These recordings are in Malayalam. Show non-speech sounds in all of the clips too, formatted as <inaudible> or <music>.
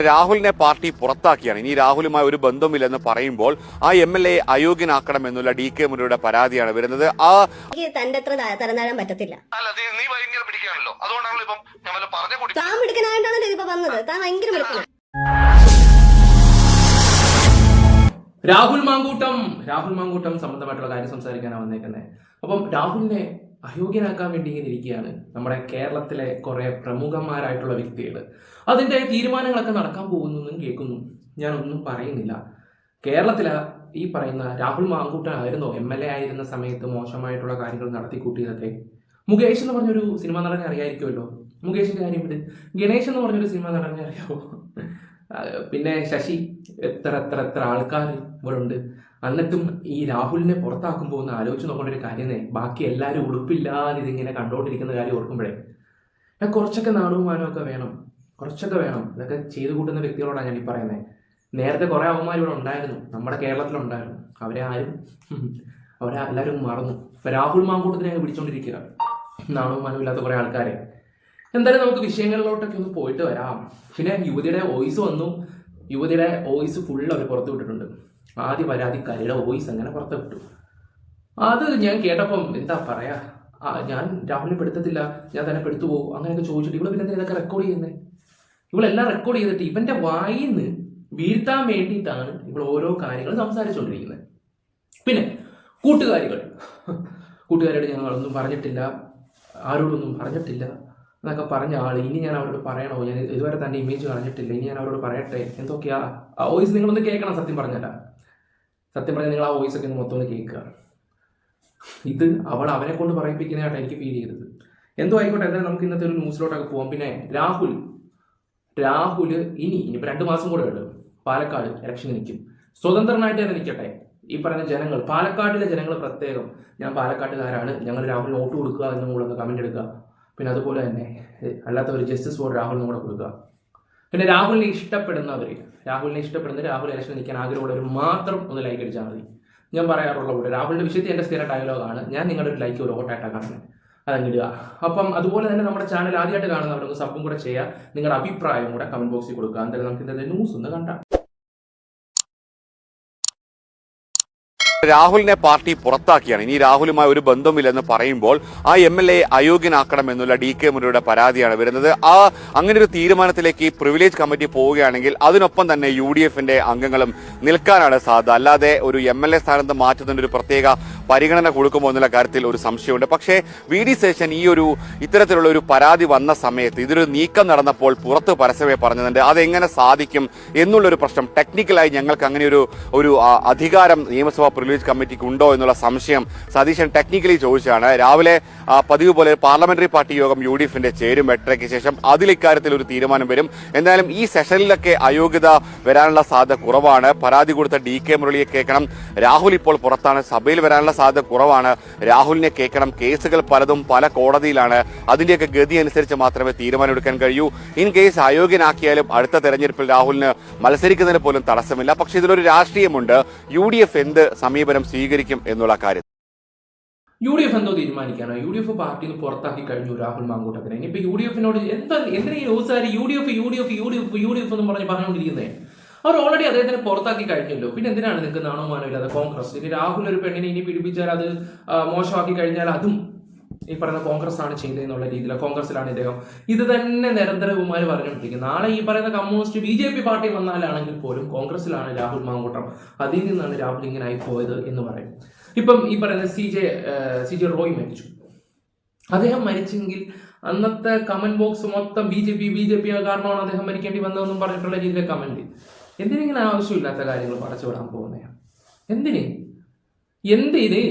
രാഹുലിനെ പാർട്ടി പുറത്താക്കിയാണ്. ഇനി രാഹുലുമായി ഒരു ബന്ധമില്ലെന്ന് പറയുമ്പോൾ ആ എം എൽ എ അയോഗ്യനാക്കണം എന്നുള്ള ഡി കെ മുരളിയുടെ പരാതിയാണ് വരുന്നത്. ആ തന്റെ അത്ര ത- പറ്റത്തില്ല. അല്ല നീ നീ ഭയങ്കര പിടിക്കാണല്ലോ അതുകൊണ്ടാണല്ലോ ഇപ്പം ഞാൻ പറഞ്ഞ താൻ മിടുക്കനായിട്ടാണല്ലോ വന്നത്. താൻ ഭയങ്കര മിടുക്കന. രാഹുൽ മാങ്കൂട്ടം രാഹുൽ മാങ്കൂട്ടം സംബന്ധമായിട്ടുള്ള കാര്യം സംസാരിക്കാനാണ് വന്നേക്കുന്നത് അപ്പം രാഹുലിനെ അയോഗ്യനാക്കാൻ വേണ്ടി ഇങ്ങനെ ഇരിക്കുകയാണ് നമ്മുടെ കേരളത്തിലെ കുറെ പ്രമുഖന്മാരായിട്ടുള്ള വ്യക്തികൾ. അതിന്റെ തീരുമാനങ്ങളൊക്കെ നടക്കാൻ പോകുന്നു കേൾക്കുന്നു. ഞാനൊന്നും പറയുന്നില്ല. കേരളത്തിലെ ഈ പറയുന്ന രാഹുൽ മാങ്കൂട്ടൻ ആയിരുന്നോ? എം എൽ എ ആയിരുന്ന സമയത്ത് മോശമായിട്ടുള്ള കാര്യങ്ങൾ നടത്തിക്കൂട്ടിയതൊക്കെ. മുകേഷ് എന്ന് പറഞ്ഞൊരു സിനിമ നടനെ അറിയായിരിക്കുമല്ലോ. മുകേഷിന്റെ കാര്യം ഗണേഷ് എന്ന് പറഞ്ഞൊരു സിനിമ നടനെ അറിയാമോ പിന്നെ ശശി എത്ര എത്ര എത്ര ആൾക്കാർ ഇവിടെ ഉണ്ട് എന്നിട്ടും ഈ രാഹുലിനെ പുറത്താക്കുമ്പോൾ ഒന്ന് ആലോചിച്ച് നോക്കേണ്ട ഒരു കാര്യമേ ബാക്കി എല്ലാവരും ഉടുപ്പില്ലാതെ ഇതിങ്ങനെ കണ്ടുകൊണ്ടിരിക്കുന്ന കാര്യം ഓർക്കുമ്പോഴേ ഞാൻ കുറച്ചൊക്കെ നാണവും മാനവും വേണം. കുറച്ചൊക്കെ വേണം. ഇതൊക്കെ ചെയ്തു കൂട്ടുന്ന വ്യക്തികളോടാണ് ഞാൻ ഈ പറയുന്നത് നേരത്തെ കുറേ അവന്മാർ ഇവിടെ ഉണ്ടായിരുന്നു. നമ്മുടെ കേരളത്തിലുണ്ടായിരുന്നു. അവരെ ആരും അവരെ എല്ലാവരും മറന്നു. ഇപ്പൊ രാഹുൽ മാങ്കൂട്ടത്തിനെ പിടിച്ചോണ്ടിരിക്കുക. നാണവും മാനവും ഇല്ലാത്ത കുറേ ആൾക്കാരെ. എന്തായാലും നമുക്ക് വിഷയങ്ങളിലോട്ടൊക്കെ ഒന്ന് പോയിട്ട് വരാം. പിന്നെ യുവതിയുടെ വോയിസ് വന്നു. യുവതിയുടെ വോയിസ് ഫുൾ അവർ പുറത്തു വിട്ടിട്ടുണ്ട്. ആദ്യ പരാതിക്കാരിയുടെ വോയിസ് അങ്ങനെ പുറത്തു വിട്ടു. അത് ഞാൻ കേട്ടപ്പം എന്താ പറയാ? ഞാൻ രാഹുലിനെ പെടുത്തത്തില്ല. ഞാൻ തന്നെ പെടുത്തു പോകും. അങ്ങനെയൊക്കെ ചോദിച്ചിട്ട് ഇവിടെ പിന്നെ ഇതൊക്കെ റെക്കോർഡ് ചെയ്യുന്നത് ഇവളെല്ലാം റെക്കോർഡ് ചെയ്തിട്ട് ഇവന്റെ വായിന്ന് വീഴ്ത്താൻ വേണ്ടിയിട്ടാണ് ഇവൾ ഓരോ കാര്യങ്ങളും സംസാരിച്ചുകൊണ്ടിരിക്കുന്നത് പിന്നെ കൂട്ടുകാരികൾ. <laughs> കൂട്ടുകാരോട് ഞങ്ങളൊന്നും പറഞ്ഞിട്ടില്ല. ആരോടൊന്നും പറഞ്ഞിട്ടില്ല. എന്നൊക്കെ പറഞ്ഞ ആൾ ഇനി ഞാൻ അവരോട് പറയണോ? ഞാൻ ഇതുവരെ തന്നെ ഇമേജ് കളഞ്ഞിട്ടില്ല. ഇനി ഞാൻ അവരോട് പറയട്ടെ? എന്തൊക്കെയാ? ആ വോയിസ് നിങ്ങളൊന്ന് കേൾക്കണം സത്യം പറഞ്ഞല്ല സത്യം പറഞ്ഞാൽ നിങ്ങൾ ആ വോയിസ് ഒക്കെ ഒന്ന് മൊത്തം ഒന്ന് കേൾക്കുക. ഇത് അവൾ അവനെ കൊണ്ട് പറയിപ്പിക്കുന്നതായിട്ട് എനിക്ക് ഫീൽ ചെയ്തത്. എന്തോ ആയിക്കോട്ടെ എന്തായാലും നമുക്ക് ഇന്നത്തെ ഒരു ന്യൂസിലോട്ടൊക്കെ പോകാം പിന്നെ രാഹുൽ. രാഹുൽ ഇനി ഇനിയിപ്പോൾ രണ്ട് മാസം കൂടെ ഉണ്ട് പാലക്കാട് ഇലക്ഷൻ നിൽക്കും. സ്വതന്ത്രനായിട്ട് തന്നെ നിൽക്കട്ടെ. ഈ പറയുന്ന ജനങ്ങൾ പാലക്കാട്ടിലെ ജനങ്ങൾ പ്രത്യേകം. ഞാൻ പാലക്കാട്ടുകാരാണ്. ഞങ്ങൾ രാഹുലിന് വോട്ട് കൊടുക്കുക എന്നും കൂടെ ഒന്ന് കമന്റ് എടുക്കുക. പിന്നെ അതുപോലെ തന്നെ അല്ലാത്ത ഒരു ജസ്റ്റിസ് ഫോർ രാഹുലിനും കൂടെ കൊടുക്കുക. പിന്നെ രാഹുലിനെ ഇഷ്ടപ്പെടുന്നവർ രാഹുലിനെ ഇഷ്ടപ്പെടുന്ന രാഹുൽ ഇലക്ഷൻ നിൽക്കാൻ ആഗ്രഹമുള്ളവർ മാത്രം ഒന്ന് ലൈക്ക് അടിച്ചാൽ മതി. ഞാൻ പറയാറുള്ള പോലെ രാഹുലിന്റെ വിഷയത്തിൽ എന്റെ സ്ഥിര ഡയലോഗാണ് ഞാൻ നിങ്ങളുടെ ഒരു ലൈക്ക് ഒരു ഓട്ടായിട്ടാണ് കാണുന്നത് അതങ്ങിടുക അപ്പം അതുപോലെ തന്നെ നമ്മുടെ ചാനൽ ആദ്യമായിട്ട് കാണുന്നവരൊന്ന് സബും കൂടെ ചെയ്യുക. നിങ്ങളുടെ അഭിപ്രായം കൂടെ കമന്റ് ബോക്സിൽ കൊടുക്കുക. എന്തായാലും നമുക്ക് ഇന്നത്തെ ന്യൂസ് ഒന്ന് കണ്ടാം രാഹുലിനെ പാർട്ടി പുറത്താക്കിയാണ്. ഇനി രാഹുലുമായി ഒരു ബന്ധമില്ലെന്ന് പറയുമ്പോൾ ആ എം എൽ എ അയോഗ്യനാക്കണം എന്നുള്ള ഡി കെ മുരളിയുടെ പരാതിയാണ് വരുന്നത്. ആ അങ്ങനെ ഒരു തീരുമാനത്തിലേക്ക് ഈ പ്രിവിലേജ് കമ്മിറ്റി പോവുകയാണെങ്കിൽ അതിനൊപ്പം തന്നെ യു ഡി എഫിന്റെ അംഗങ്ങളും നിൽക്കാനാണ് സാധ്യത. അല്ലാതെ ഒരു എം എൽ എ സ്ഥാനത്ത് മാറ്റുന്നതിന് ഒരു പ്രത്യേക പരിഗണന കൊടുക്കുമോ എന്നുള്ള കാര്യത്തിൽ ഒരു സംശയമുണ്ട്. പക്ഷേ വി ഡി ശേഷൻ ഈ ഒരു ഇത്തരത്തിലുള്ള ഒരു പരാതി വന്ന സമയത്ത് ഇതൊരു നീക്കം നടന്നപ്പോൾ പുറത്ത് പരസ്യമേ പറഞ്ഞതുണ്ട് അതെങ്ങനെ സാധിക്കും എന്നുള്ളൊരു പ്രശ്നം. ടെക്നിക്കലായി ഞങ്ങൾക്ക് അങ്ങനെ ഒരു ഒരു അധികാരം നിയമസഭാ പ്രിവിലേജ് കമ്മിറ്റിക്ക് ഉണ്ടോ എന്നുള്ള സംശയം സതീശൻ ടെക്നിക്കലി ചോദിച്ചാണ് രാവിലെ പതിവ് പോലെ പാർലമെന്ററി പാർട്ടി യോഗം യു ഡി എഫിന്റെ ചേരും എട്ടരയ്ക്ക് ശേഷം അതിൽ ഇക്കാര്യത്തിൽ ഒരു തീരുമാനം വരും. എന്തായാലും ഈ സെഷനിലൊക്കെ അയോഗ്യത വരാനുള്ള സാധ്യത കുറവാണ്. പരാതി കൊടുത്ത ഡി കെ മുരളിയെ കേൾക്കണം. രാഹുൽ ഇപ്പോൾ പുറത്താണ്. സഭയിൽ വരാനുള്ള സാധ്യത കുറവാണ്. രാഹുലിനെ കേൾക്കണം. കേസുകൾ പലതും പല കോടതിയിലാണ്. അതിന്റെയൊക്കെ ഗതി അനുസരിച്ച് മാത്രമേ തീരുമാനമെടുക്കാൻ കഴിയൂ. ഇൻ കേസ് അയോഗ്യനാക്കിയാലും അടുത്ത തെരഞ്ഞെടുപ്പിൽ രാഹുലിന് മത്സരിക്കുന്നതിന് പോലും തടസ്സമില്ല. പക്ഷേ ഇതിലൊരു രാഷ്ട്രീയമുണ്ട്. യു ഡി എഫ് എന്ത് സമീപനം സ്വീകരിക്കും എന്നുള്ള കാര്യം. യു ഡി എഫ് എന്തോ തീരുമാനിക്കാനോ യു ഡി എഫ് പാർട്ടിയിൽ നിന്ന് പുറത്താക്കി കഴിഞ്ഞു രാഹുൽ മാങ്കൂട്ടത്തിനെ. ഇനിയിപ്പോ യു ഡി എഫിനോട് എന്താ എന്തിനാ ന്യൂസുകാർ U D F U D F U D F U D F എന്ന് പറഞ്ഞ് പറഞ്ഞുകൊണ്ടിരിക്കുന്നത് അവർ ഓൾറെഡി അദ്ദേഹത്തിന് പുറത്താക്കി കഴിഞ്ഞല്ലോ. പിന്നെ എന്തിനാണ് നിങ്ങൾക്ക് നാണോമാനം ഇല്ലാതെ കോൺഗ്രസ്? ഇനി രാഹുൽ ഒരു പെണ്ണിനെ ഇനി പിടിപ്പിച്ചാൽ അത് മോശമാക്കി കഴിഞ്ഞാൽ അതും ഈ പറയുന്ന കോൺഗ്രസ് ആണ് ചെയ്തതെന്നുള്ള രീതിയിൽ കോൺഗ്രസിലാണ് ഇദ്ദേഹം. ഇത് തന്നെ നിരന്തരകുമാർ പറഞ്ഞുകൊണ്ടിരിക്കുന്നത്. നാളെ ഈ പറയുന്ന communist B J P party വന്നാലാണെങ്കിൽ പോലും കോൺഗ്രസിലാണ് രാഹുൽ മാങ്കൂട്ടം. അതിൽ നിന്നാണ് രാഹുൽ ഇങ്ങനെ ആയി പോയത് എന്ന് പറയും. ഇപ്പം ഈ പറയുന്ന C J C J Roy മരിച്ചു. അദ്ദേഹം മരിച്ചെങ്കിൽ അന്നത്തെ കമന്റ് ബോക്സ് മൊത്തം B J P B J P കാരണമാണ് അദ്ദേഹം മരിക്കേണ്ടി വന്നതെന്നും പറഞ്ഞിട്ടുള്ള രീതിയിലെ കമന്റ്. എന്തിനിങ്ങനെ ആവശ്യമില്ലാത്ത കാര്യങ്ങൾ പടച്ചു വിടാൻ പോകുന്നതാണ് എന്തിന്? എന്തിന്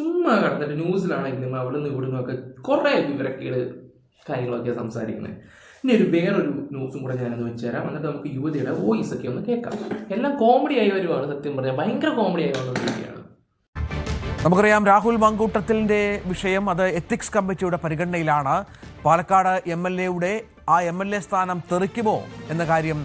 ചുമ്മാ കിടന്നിട്ട് ന്യൂസിലാണെങ്കിലും അവിടുന്ന് ഇവിടുന്ന് ഒക്കെ കുറെ വിവരക്കേട് കാര്യങ്ങളൊക്കെ സംസാരിക്കുന്നത് ഇനി ഒരു വേറൊരു ന്യൂസും കൂടെ ഞാനൊന്ന് വെച്ചുതരാം എന്നിട്ട് നമുക്ക് യുവതിയുടെ വോയിസ് ഒക്കെ ഒന്ന് കേൾക്കാം. എല്ലാം കോമഡി ആയി വരുവാണ് സത്യം പറഞ്ഞാൽ ഭയങ്കര കോമഡി ആയി വന്നുകൊണ്ടിരിക്കുകയാണ് നമുക്കറിയാം രാഹുൽ മങ്കൂട്ടത്തിന്റെ വിഷയം അത് എത്തിക്സ് കമ്മിറ്റിയുടെ പരിഗണനയിലാണ്. പാലക്കാട് എം എൽ എയുടെ ആ എം എൽ എ സ്ഥാനം തെറിക്കുമോ എന്ന കാര്യം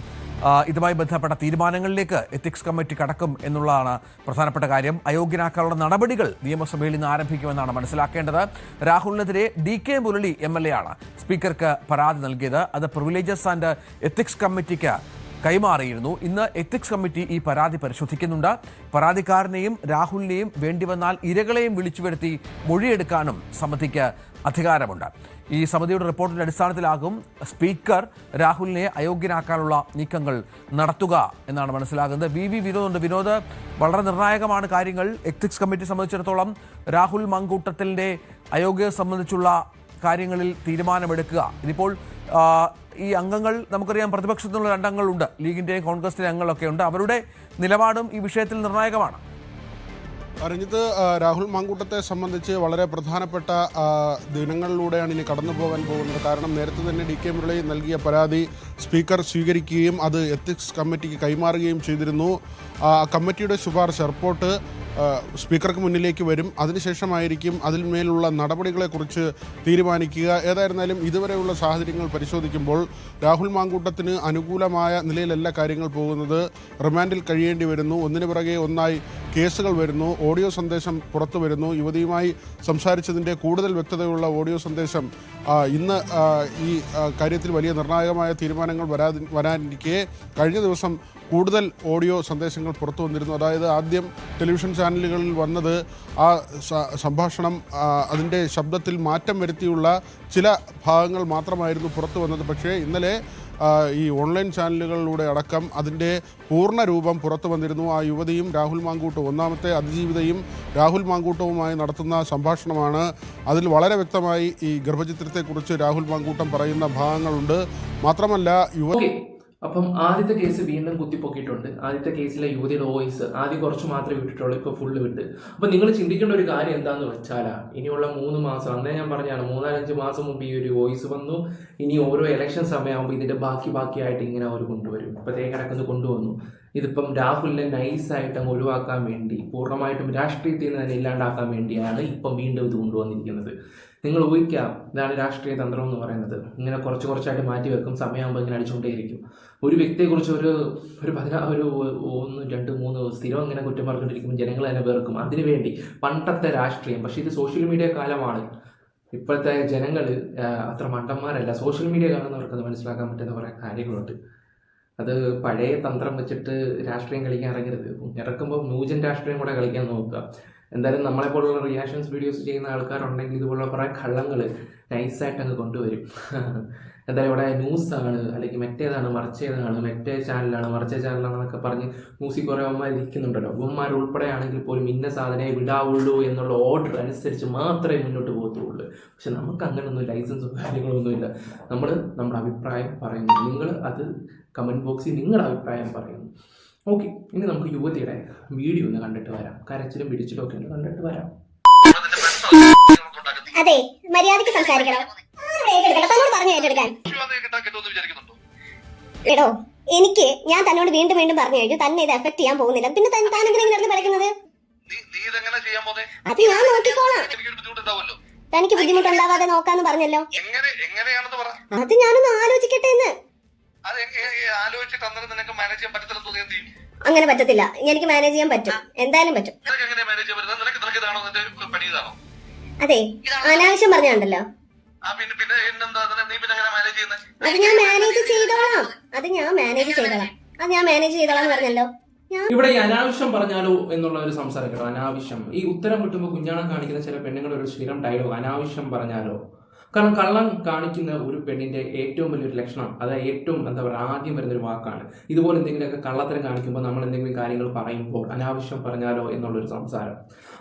ഇതുമായി ബന്ധപ്പെട്ട തീരുമാനങ്ങളിലേക്ക് എത്തിക്സ് കമ്മിറ്റി കടക്കും എന്നുള്ളതാണ് പ്രധാനപ്പെട്ട കാര്യം. അയോഗ്യനാക്കാനുള്ള നടപടികൾ നിയമസഭയിൽ നിന്ന് ആരംഭിക്കുമെന്നാണ് മനസ്സിലാക്കേണ്ടത്. രാഹുലിനെതിരെ D K Murali M L A ആണ് സ്പീക്കർക്ക് പരാതി നൽകിയത്. അത് പ്രിവിലേജസ് ആൻഡ് എത്തിക്സ് കമ്മിറ്റിക്ക് കൈമാറിയിരുന്നു. ഇന്ന് എത്തിക്സ് കമ്മിറ്റി ഈ പരാതി പരിശോധിക്കുന്നുണ്ട്. പരാതിക്കാരനെയും രാഹുലിനെയും വേണ്ടിവന്നാൽ ഇരകളെയും വിളിച്ചു വരുത്തി മൊഴിയെടുക്കാനും സമിതിക്ക് അധികാരമുണ്ട്. ഈ സമിതിയുടെ റിപ്പോർട്ടിന്റെ അടിസ്ഥാനത്തിലാകും സ്പീക്കർ രാഹുലിനെ അയോഗ്യനാക്കാനുള്ള നീക്കങ്ങൾ നടത്തുക എന്നാണ് മനസ്സിലാകുന്നത്. വി വി വിനോദ് ഉണ്ട് വിനോദ് വളരെ നിർണായകമാണ് കാര്യങ്ങൾ. എത്തിക്സ് കമ്മിറ്റി സംബന്ധിച്ചിടത്തോളം രാഹുൽ മങ്കൂട്ടത്തിന്റെ അയോഗ്യത സംബന്ധിച്ചുള്ള കാര്യങ്ങളിൽ തീരുമാനമെടുക്കുക. ഇതിപ്പോൾ ഈ അംഗങ്ങൾ നമുക്കറിയാം പ്രതിപക്ഷത്തിനുള്ള രണ്ടംഗങ്ങളുണ്ട്. ലീഗിന്റെയും കോൺഗ്രസിന്റെയും അംഗങ്ങളൊക്കെ ഉണ്ട്. അവരുടെ നിലപാടും ഈ വിഷയത്തിൽ നിർണായകമാണ്. അറിഞ്ഞത് രാഹുൽ മാങ്കൂട്ടത്തെ സംബന്ധിച്ച് വളരെ പ്രധാനപ്പെട്ട ദിനങ്ങളിലൂടെയാണ് ഇനി കടന്നു പോകാൻ പോകുന്നത്. കാരണം നേരത്തെ തന്നെ ഡി കെ മുരളി നൽകിയ പരാതി സ്പീക്കർ സ്വീകരിക്കുകയും അത് എത്തിക്സ് കമ്മിറ്റിക്ക് കൈമാറുകയും ചെയ്തിരുന്നു. കമ്മിറ്റിയുടെ ശുപാർശ റിപ്പോർട്ട് സ്പീക്കർക്ക് മുന്നിലേക്ക് വരും. അതിനുശേഷമായിരിക്കും അതിന്മേലുള്ള നടപടികളെക്കുറിച്ച് തീരുമാനിക്കുക. ഏതായിരുന്നാലും ഇതുവരെയുള്ള സാഹചര്യങ്ങൾ പരിശോധിക്കുമ്പോൾ രാഹുൽ മാങ്കൂട്ടത്തിന് അനുകൂലമായ നിലയിലല്ല കാര്യങ്ങൾ പോകുന്നത്. റിമാൻഡിൽ കഴിയേണ്ടി വരുന്നു. ഒന്നിനു പിറകെ ഒന്നായി കേസുകൾ വരുന്നു ഓഡിയോ സന്ദേശം പുറത്തു വരുന്നു. യുവതിയുമായി സംസാരിച്ചതിന്റെ കൂടുതൽ വ്യക്തതയുള്ള ഓഡിയോ സന്ദേശം ഇന്ന് ഈ കാര്യത്തിൽ വലിയ നിർണായകമായ തീരുമാനങ്ങൾ വരാതി വരാനിരിക്കെ കഴിഞ്ഞ ദിവസം കൂടുതൽ ഓഡിയോ സന്ദേശങ്ങൾ പുറത്തു വന്നിരുന്നു. അതായത് ആദ്യം ടെലിവിഷൻ ചാനലുകളിൽ വന്നത് ആ സംഭാഷണം അതിന്റെ ശബ്ദത്തിൽ മാറ്റം വരുത്തിയുള്ള ചില ഭാഗങ്ങൾ മാത്രമായിരുന്നു പുറത്തു വന്നത്. പക്ഷേ ഇന്നലെ ഈ ഓൺലൈൻ ചാനലുകളിലൂടെ അടക്കം അതിന്റെ പൂർണ രൂപം പുറത്തു വന്നിരുന്നു. ആ യുവതിയും രാഹുൽ മാങ്കൂട്ടും ഒന്നാമത്തെ അതിജീവിതയും രാഹുൽ മാങ്കൂട്ടവുമായി നടത്തുന്ന സംഭാഷണമാണ്. അതിൽ വളരെ വ്യക്തമായി ഈ ഗർഭചിത്രത്തെക്കുറിച്ച് രാഹുൽ മാങ്കൂട്ടം പറയുന്ന ഭാഗങ്ങളുണ്ട്. മാത്രമല്ല യുവ ഓക്കെ അപ്പം ആദ്യത്തെ കേസ് വീണ്ടും കുത്തിപ്പൊക്കിയിട്ടുണ്ട്. ആദ്യത്തെ കേസിലെ യുവതിയുടെ വോയിസ് ആദ്യം കുറച്ച് മാത്രമേ വിട്ടിട്ടുള്ളൂ ഇപ്പോൾ ഫുള്ള് വിട്ട്. അപ്പം നിങ്ങൾ ചിന്തിക്കേണ്ട ഒരു കാര്യം എന്താണെന്ന് വെച്ചാൽ ഇനിയുള്ള മൂന്ന് മാസം അന്നേ ഞാൻ പറഞ്ഞാണ് മൂന്നാലഞ്ച് മാസം മുമ്പ് ഈ ഒരു വോയിസ് വന്നു. ഇനി ഓരോ ഇലക്ഷൻ സമയമാകുമ്പോൾ ഇതിന്റെ ബാക്കി ബാക്കിയായിട്ട് ഇങ്ങനെ അവർ കൊണ്ടുവരും. ഇപ്പോഴത്തേ കിടക്കുന്നത് കൊണ്ടുവന്നു. ഇതിപ്പം രാഹുലിനെ നൈസായിട്ട് അങ്ങ് ഒഴിവാക്കാൻ വേണ്ടി പൂർണമായിട്ടും രാഷ്ട്രീയത്തിൽ നിന്ന് തന്നെ ഇല്ലാണ്ടാക്കാൻ വേണ്ടിയാണ് ഇപ്പം വീണ്ടും ഇത് കൊണ്ടുവന്നിരിക്കുന്നത്. നിങ്ങൾ ഊഹിക്കാം ഇതാണ് രാഷ്ട്രീയ തന്ത്രം എന്ന് പറയുന്നത്. ഇങ്ങനെ കുറച്ച് കുറച്ചായിട്ട് മാറ്റി വെക്കും സമയമാകുമ്പോൾ ഇങ്ങനെ അടിച്ചുകൊണ്ടേയിരിക്കും ഒരു വ്യക്തിയെക്കുറിച്ച് ഒരു ഒരു പതിനാ ഒരു ഒന്ന് രണ്ട് മൂന്ന് സ്ഥിരം ഇങ്ങനെ കുറ്റം പറഞ്ഞുകൊണ്ടിരിക്കുമ്പോൾ ജനങ്ങൾ തന്നെ വെറുക്കും. അതിനുവേണ്ടി പണ്ടത്തെ രാഷ്ട്രീയം പക്ഷേ ഇത് സോഷ്യൽ മീഡിയ കാലമാണ്. ഇപ്പോഴത്തെ ജനങ്ങൾ അത്ര മണ്ടന്മാരല്ല. സോഷ്യൽ മീഡിയ കാണുന്നവർക്ക് അത് മനസ്സിലാക്കാൻ പറ്റുന്ന കുറേ കാര്യങ്ങളുണ്ട്. അത് പഴയ തന്ത്രം വെച്ചിട്ട് രാഷ്ട്രീയം കളിക്കാൻ ഇറങ്ങരുത്. ഇറക്കുമ്പോൾ ന്യൂജൻ രാഷ്ട്രീയം കൂടെ കളിക്കാൻ നോക്കുക. എന്തായാലും നമ്മളെ പോലുള്ള റിയാക്ഷൻസ് വീഡിയോസ് ചെയ്യുന്ന ആൾക്കാരുണ്ടെങ്കിൽ ഇതുപോലുള്ള കുറേ കള്ളങ്ങൾ നൈസായിട്ട് അങ്ങ് കൊണ്ടുവരും. <laughs> എന്തായാലും ഇവിടെ ആണ് അല്ലെങ്കിൽ മറ്റേതാണ് മറിച്ചേതാണ് മറ്റേ ചാനലാണ് മറിച്ച ചാനലാണെന്നൊക്കെ പറഞ്ഞ് മ്യൂസിക് കുറേ അവന്മാർ ഇരിക്കുന്നുണ്ടല്ലോ. ഉൾപ്പെടെ ആണെങ്കിൽ പോലും ഇന്ന സാധനമേ വിടാവുള്ളൂ എന്നുള്ള ഓർഡർ അനുസരിച്ച് മാത്രമേ മുന്നോട്ട് പോകത്തുള്ളൂ. പക്ഷെ നമുക്ക് അങ്ങനെയൊന്നും ലൈസൻസോ കാര്യങ്ങളൊന്നുമില്ല നമ്മൾ നമ്മുടെ അഭിപ്രായം പറയുന്നു. നിങ്ങൾ അത് കമന്റ് ബോക്സിൽ നിങ്ങളുടെ അഭിപ്രായം പറയുന്നു. ഓക്കെ ഇനി നമുക്ക് യുവതിയുടെ വീഡിയോ ഒന്ന് കണ്ടിട്ട് വരാം. കരച്ചിലും പിടിച്ചിലും ഒക്കെ ഒന്ന് കണ്ടിട്ട് വരാം. അതെ മര്യാദയ്ക്ക് സംസാരിക്കണം. എടോ എനിക്ക് ഞാൻ തന്നോട് വീണ്ടും വീണ്ടും പറഞ്ഞു കഴിഞ്ഞു തന്നെ ഇത് എഫക്ട് ചെയ്യാൻ പോകുന്നില്ല. പിന്നെ താൻ താൻ എന്തിനാ ഇങ്ങനെ പഠിക്കുന്നത് നീ നീ ഇതെങ്ങനെ ചെയ്യാൻ പോന്നെ അത് ഞാൻ നോക്കിക്കോളാം. തനിക്ക് ബുദ്ധിമുട്ടുണ്ടാവാതെ നോക്കാന്ന് പറഞ്ഞല്ലോ. എങ്ങനെ എങ്ങനെയാണെന്ന് പറ. അത് ഞാനൊന്ന് ആലോചിക്കട്ടെ എന്ന്. അത് ആലോചിച്ചിട്ട് അന്നേരം നിനക്ക് മാനേജ് ചെയ്യാൻ തോന്നിയാൽ ചെയ്യും? അങ്ങനെ പറ്റത്തില്ല. എനിക്ക് മാനേജ് ചെയ്യാൻ പറ്റും. എന്തായാലും പറ്റും. നിനക്ക് എങ്ങനെ മാനേജ് ചെയ്യാൻ പറ്റുന്നത്? നിനക്ക് നിനക്ക് ഇതാണോ? നിന്റെ പണി ഇതാണോ? അതെ. അനാവശ്യം പറഞ്ഞുണ്ടല്ലോ. ആ പിന്നെ പിന്നെ അതിനെ നീ പിന്നെ എങ്ങനെ മാനേജ് ചെയ്യുന്നത് അത് ഞാൻ മാനേജ് ചെയ്തോളാം. അത് ഞാൻ മാനേജ് ചെയ്തോളാം. അത് ഞാൻ മാനേജ് ചെയ്തോളാം എന്ന് പറഞ്ഞല്ലോ. ഇവിടെ ഈ അനാവശ്യം പറഞ്ഞാലോ എന്നുള്ള ഒരു സംസാരം കേട്ടോ. അനാവശ്യം. ഈ ഉത്തരം കിട്ടുമ്പോൾ കുഞ്ഞാണം കാണിക്കുന്ന ചില പെണ്ണുങ്ങളുടെ ഒരു സ്ഥിരം ഡയലോഗ് അനാവശ്യം പറഞ്ഞാലോ? കാരണം കള്ളം കാണിക്കുന്ന ഒരു പെണ്ണിന്റെ ഏറ്റവും വലിയൊരു ലക്ഷണം അതായത് ഏറ്റവും എന്താ പറയുക ആദ്യം വരുന്ന ഒരു വാക്കാണ്. ഇതുപോലെ എന്തെങ്കിലുമൊക്കെ കള്ളത്തരം കാണിക്കുമ്പോൾ നമ്മൾ എന്തെങ്കിലും കാര്യങ്ങൾ പറയുമ്പോൾ അനാവശ്യം പറഞ്ഞാലോ എന്നുള്ളൊരു സംസാരം.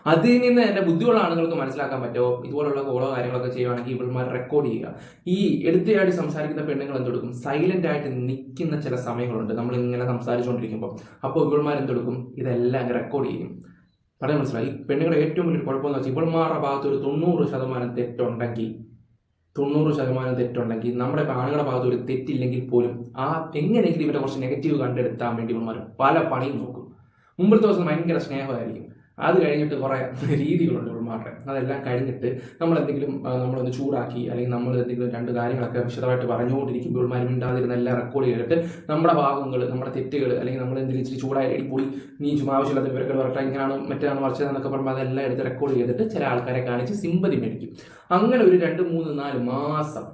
അതിൽ നിന്ന് എന്റെ ബുദ്ധിയുള്ള ആളുകൾക്ക് മനസ്സിലാക്കാൻ പറ്റുമോ? ഇതുപോലുള്ള കോളോ കാര്യങ്ങളൊക്കെ ചെയ്യുവാണെങ്കിൽ ഇവന്മാർ റെക്കോർഡ് ചെയ്യുക. ഈ എടുത്തയാടി സംസാരിക്കുന്ന പെണ്ണുങ്ങൾ എന്തെടുക്കും? സൈലന്റ് ആയിട്ട് നിൽക്കുന്ന ചില സമയങ്ങളുണ്ട്. നമ്മൾ ഇങ്ങനെ സംസാരിച്ചുകൊണ്ടിരിക്കുമ്പോൾ അപ്പോൾ ഇവൾമാർ എന്തെടുക്കും? ഇതെല്ലാം റെക്കോർഡ് ചെയ്യും. പറയാൻ മനസ്സിലായി? ഈ പെണ്ണുങ്ങളുടെ ഏറ്റവും വലിയൊരു കുഴപ്പമെന്ന് വെച്ചാൽ ഇവൾമാരുടെ ഭാഗത്ത് ഒരു തൊണ്ണൂറ് ശതമാനം തെറ്റുണ്ടെങ്കിൽ തൊണ്ണൂറ് ശതമാനം തെറ്റുണ്ടെങ്കിൽ നമ്മുടെ ആണുങ്ങളുടെ ഭാഗത്ത് ഒരു തെറ്റില്ലെങ്കിൽ പോലും ആ എങ്ങനെയെങ്കിലും ഇവരെ കുറച്ച് നെഗറ്റീവ് കണ്ടെടുത്താൻ വേണ്ടി ഇവന്മാർ പല പണിയും നോക്കും. മുമ്പത്തെ ദിവസം ഭയങ്കര സ്നേഹമായിരിക്കും. അത് കഴിഞ്ഞിട്ട് കുറേ രീതികളുണ്ട്. ഇവന്മാരുടെ അതെല്ലാം കഴിഞ്ഞിട്ട് നമ്മൾ എന്തെങ്കിലും നമ്മളൊന്ന് ചൂടാക്കി അല്ലെങ്കിൽ നമ്മൾ എന്തെങ്കിലും രണ്ട് കാര്യങ്ങളൊക്കെ വിശദമായിട്ട് പറഞ്ഞുകൊണ്ടിരിക്കുമ്പോൾ മരുമിണ്ടാതിരുന്ന മിണ്ടാതിരുന്ന എല്ലാം റെക്കോർഡ് ചെയ്തിട്ട് നമ്മുടെ ഭാഗങ്ങൾ നമ്മുടെ തെറ്റുകൾ അല്ലെങ്കിൽ നമ്മൾ എന്തെങ്കിലും ഇച്ചിരി ചൂടായി പോയി നീ ആവശ്യമില്ലാത്ത വിവരങ്ങൾ പറഞ്ഞാൽ ഇങ്ങനെയാണ് മറ്റാണ് മറിച്ചതെന്നൊക്കെ പറയുമ്പോൾ അതെല്ലാം എടുത്ത് റെക്കോർഡ് ചെയ്തിട്ട് ചില ആൾക്കാരെ കാണിച്ച് സിമ്പതി മേടിക്കും. അങ്ങനെ ഒരു രണ്ട് മൂന്ന് നാല് മാസം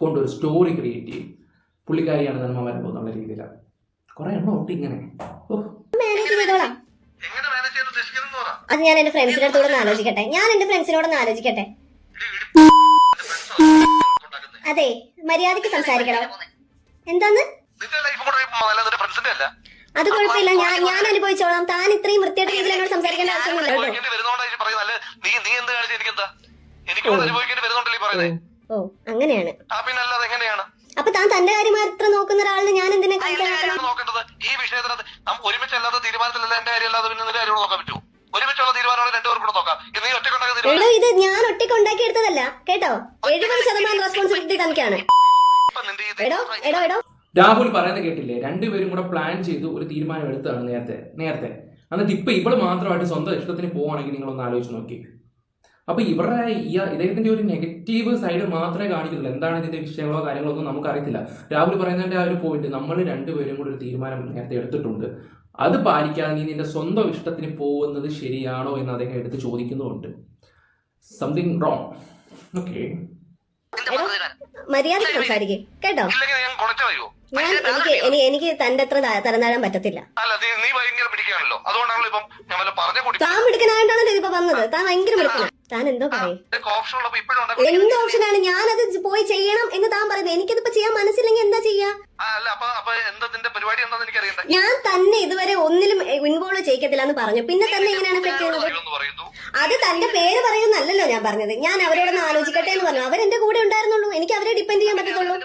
കൊണ്ട് ഒരു സ്റ്റോറി ക്രിയേറ്റ് ചെയ്യും. പുള്ളിക്കാരിയാണ് നന്മ വരുമ്പോൾ പോകുന്നുള്ള രീതിയിലാണ്. കുറേ എണ്ണം ഉണ്ട് അത് ഞാൻ എന്റെ ഫ്രണ്ട്സിന്റെ അടുത്തോടൊന്ന് ആലോചിക്കട്ടെ. ഞാൻ എന്റെ ഫ്രണ്ട്സിനോട് ആലോചിക്കട്ടെ. അതെ മര്യാദയ്ക്ക് സംസാരിക്കണം. എന്താന്ന്? അത് കുഴപ്പമില്ല. ഞാൻ ഞാൻ അനുഭവിച്ചോളാം താൻ ഇത്രയും വൃത്തിയായിട്ട് രീതിയിൽ എന്നോട് സംസാരിക്കേണ്ട ആവശ്യമൊന്നുമില്ല ഓ. അങ്ങനെയാണ്. അപ്പൊ താൻ തന്റെ കാര്യം മാത്രം നോക്കുന്ന ഒരാളിന് ഞാൻ എന്തിനാ നോക്കേണ്ടത് ഈ വിഷയത്തിനകത്ത് നാം ഒരുമിച്ചല്ലാത്ത തീരുമാനത്തിലല്ല എന്റെ കാര്യം അല്ലാതെ പിന്നെ നിന്റെ കാര്യം നോക്കാൻ പറ്റുമോ ഒരുമിച്ചുള്ള തീരുമാനമാണ് രണ്ടുപേർക്കും കൂടെ നോക്കാം ഇത് നീ ഒറ്റക്കൊണ്ടാക്കുന്ന എടോ തീരുമാനം ഇത് ഞാൻ ഒറ്റയ്ക്ക് ഉണ്ടാക്കിയെടുത്തതല്ല കേട്ടോ എഴുപത് ശതമാനം എടോ രാഹുൽ പറയുന്നത് കേട്ടില്ലേ? രണ്ടുപേരും കൂടെ പ്ലാൻ ചെയ്ത് ഒരു തീരുമാനം എടുത്തതാണ് നേരത്തെ. നേരത്തെ. എന്നിട്ട് ഇപ്പൊ ഇവൾ മാത്രമായിട്ട് സ്വന്തം ഇഷ്ടത്തിന് പോവാണെങ്കിൽ നിങ്ങൾ ഒന്ന് ആലോചിച്ച് നോക്കി. അപ്പൊ ഇവരുടെ ഇദ്ദേഹത്തിന്റെ ഒരു നെഗറ്റീവ് സൈഡ് മാത്രമേ കാണിക്കുന്നുള്ളൂ. എന്താണ് ഇതിന്റെ വിഷയങ്ങളോ കാര്യങ്ങളോ ഒന്നും നമുക്കറിയത്തില്ല. രാഹുൽ പറയുന്നതിന്റെ ആ ഒരു പോയിന്റ് നമ്മൾ രണ്ടുപേരും കൂടെ ഒരു തീരുമാനം നേരത്തെ എടുത്തിട്ടുണ്ട്. അത് പാലിക്കാതെ നീ നിന്റെ സ്വന്തം ഇഷ്ടത്തിന് പോകുന്നത് ശരിയാണോ എന്ന് അദ്ദേഹം എടുത്ത് ചോദിക്കുന്നുമുണ്ട്. സംതിങ് റോങ് ഓക്കെ എടോ സംസാരിക്കും കേട്ടോ? ഞാൻ എനിക്ക് എനി- എനിക്ക് തന്റെ അത്ര ത- പറ്റത്തില്ല. താൻ മിടുക്കനായിട്ടാണല്ലോ ഇപ്പൊ വന്നത്. താൻ ഭയങ്കര മിടുക്കന. താൻ എന്തോ പറയും. ഓപ്ഷൻ ആണ് എന്ത് ഓപ്ഷനാണ് ഞാനത് പോയി ചെയ്യണം എന്ന് താൻ പറയുന്നത് എനിക്കതിപ്പോ ചെയ്യാൻ മനസ്സില്ലെങ്കിൽ എന്താ ചെയ്യാ? എന്താ ഞാൻ തന്നെ ഇതുവരെ ഒന്നിലും ഇൻവോൾവ് ചെയ്യിക്കത്തില്ല എന്ന് പറഞ്ഞു. പിന്നെ തന്നെ എങ്ങനെയാണ് പറയുന്നു. അത് തന്റെ പേര് പറയുന്നല്ലോ ഞാൻ പറഞ്ഞത്. ഞാൻ അവരോടൊന്ന് ആലോചിക്കട്ടെ എന്ന് പറഞ്ഞു. അവരെന്റെ കൂടെ ഉണ്ടായിരുന്നുള്ളൂ. എനിക്ക് അവരെ ഡിപ്പെൻഡ് ചെയ്യാൻ പറ്റത്തുള്ളൂ.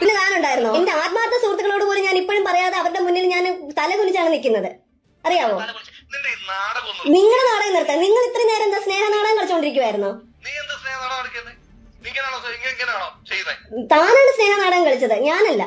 പിന്നെ ഞാനുണ്ടായിരുന്നു എന്റെ ആത്മാർത്ഥ സുഹൃത്തുക്കളോട് പോലും ഞാൻ ഇപ്പോഴും പറയാതെ അവരുടെ മുന്നിൽ ഞാൻ തല കുനിച്ചാണ് നിൽക്കുന്നത്. അറിയാവോ? ഈ നാടകം നിർത്താൻ നിങ്ങൾ ഇത്ര നേരം എന്താ സ്നേഹ നാടകം കളിച്ചോണ്ടിരിക്കുവായിരുന്നോ? താനാണ് സ്നേഹ നാടകം കളിച്ചത്. ഞാനല്ല.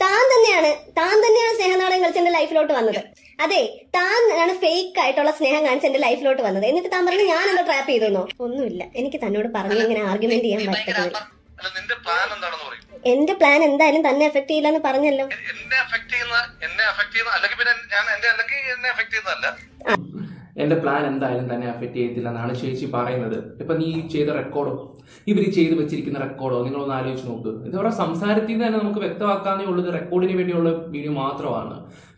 താൻ തന്നെയാണ് താൻ തന്നെയാണ് സ്നേഹ നാടകം കളിച്ച് എന്റെ ലൈഫിലോട്ട് വന്നത്. അതെ താൻ ആണ് ഫേക്ക് ആയിട്ടുള്ള സ്നേഹം കാണിച്ച് എന്റെ ലൈഫിലോട്ട് വന്നത്. എന്നിട്ട് താൻ പറഞ്ഞു ഞാൻ എന്താ ട്രാപ്പ് ചെയ്തെന്നോ ഒന്നുമില്ല. എനിക്ക് തന്നോട് പറഞ്ഞു ഇങ്ങനെ ആർഗ്യുമെന്റ് ചെയ്യാൻ പറ്റത്തില്ല അല്ല നിന്റെ പ്ലാൻ എന്താണെന്ന് പറയും. എന്റെ പ്ലാൻ എന്തായാലും തന്നെ എഫക്ട് ചെയ്യില്ലെന്ന് പറഞ്ഞല്ലോ. എന്നെ എഫക്ട് ചെയ്യുന്ന എന്നെ എഫക്ട് ചെയ്യുന്ന അല്ലെങ്കിൽ പിന്നെ ഞാൻ എന്റെ അല്ലെങ്കിൽ എന്നെ എഫക്ട് ചെയ്യുന്നതല്ല. എന്റെ പ്ലാൻ എന്തായാലും തന്നെ അഫക്റ്റ് ചെയ്യത്തില്ല എന്നാണ് ചേച്ചി പറയുന്നത്. ഇപ്പൊ നീ ചെയ്ത റെക്കോർഡോ ഇവർ ചെയ്ത് വെച്ചിരിക്കുന്ന റെക്കോർഡോ നിങ്ങളൊന്ന് ആലോചിച്ച് നോക്ക്. ഇത് അവരുടെ സംസാരത്തിൽ നിന്ന് തന്നെ നമുക്ക് വ്യക്തമാക്കാന്നേ ഉള്ളത് റെക്കോർഡിന് വേണ്ടിയുള്ള വീഡിയോ മാത്രമാണ്.